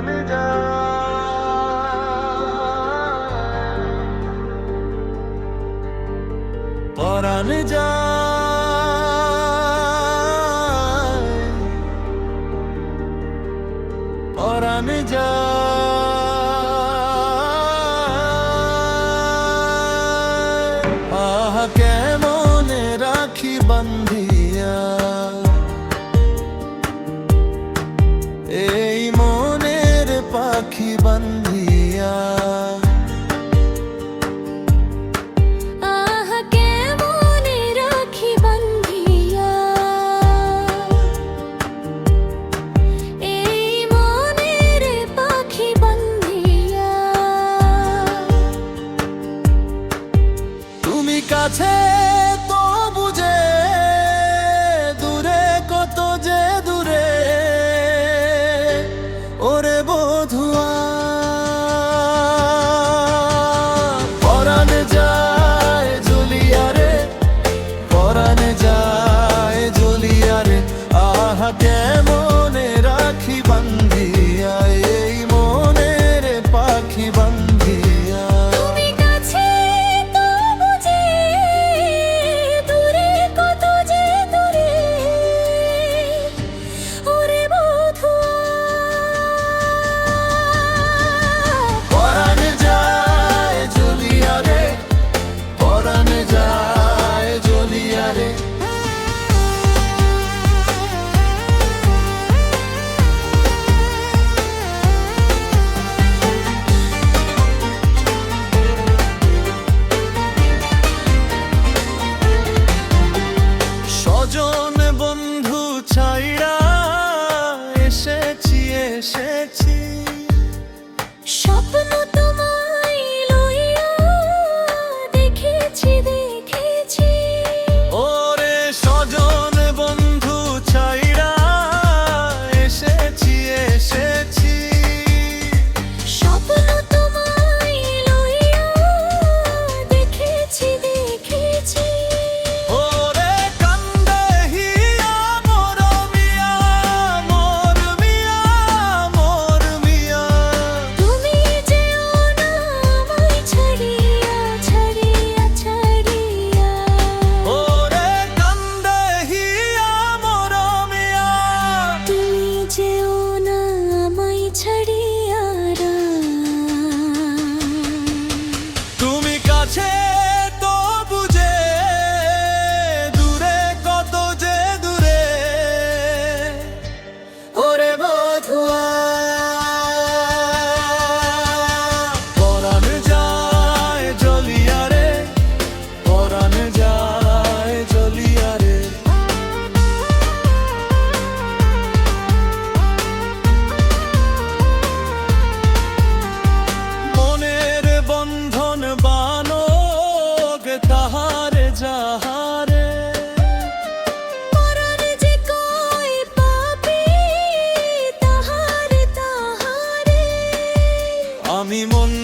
প্রাণে যায় পরাণে যায় পরাণে যায় পাখি স্বজন আমি মন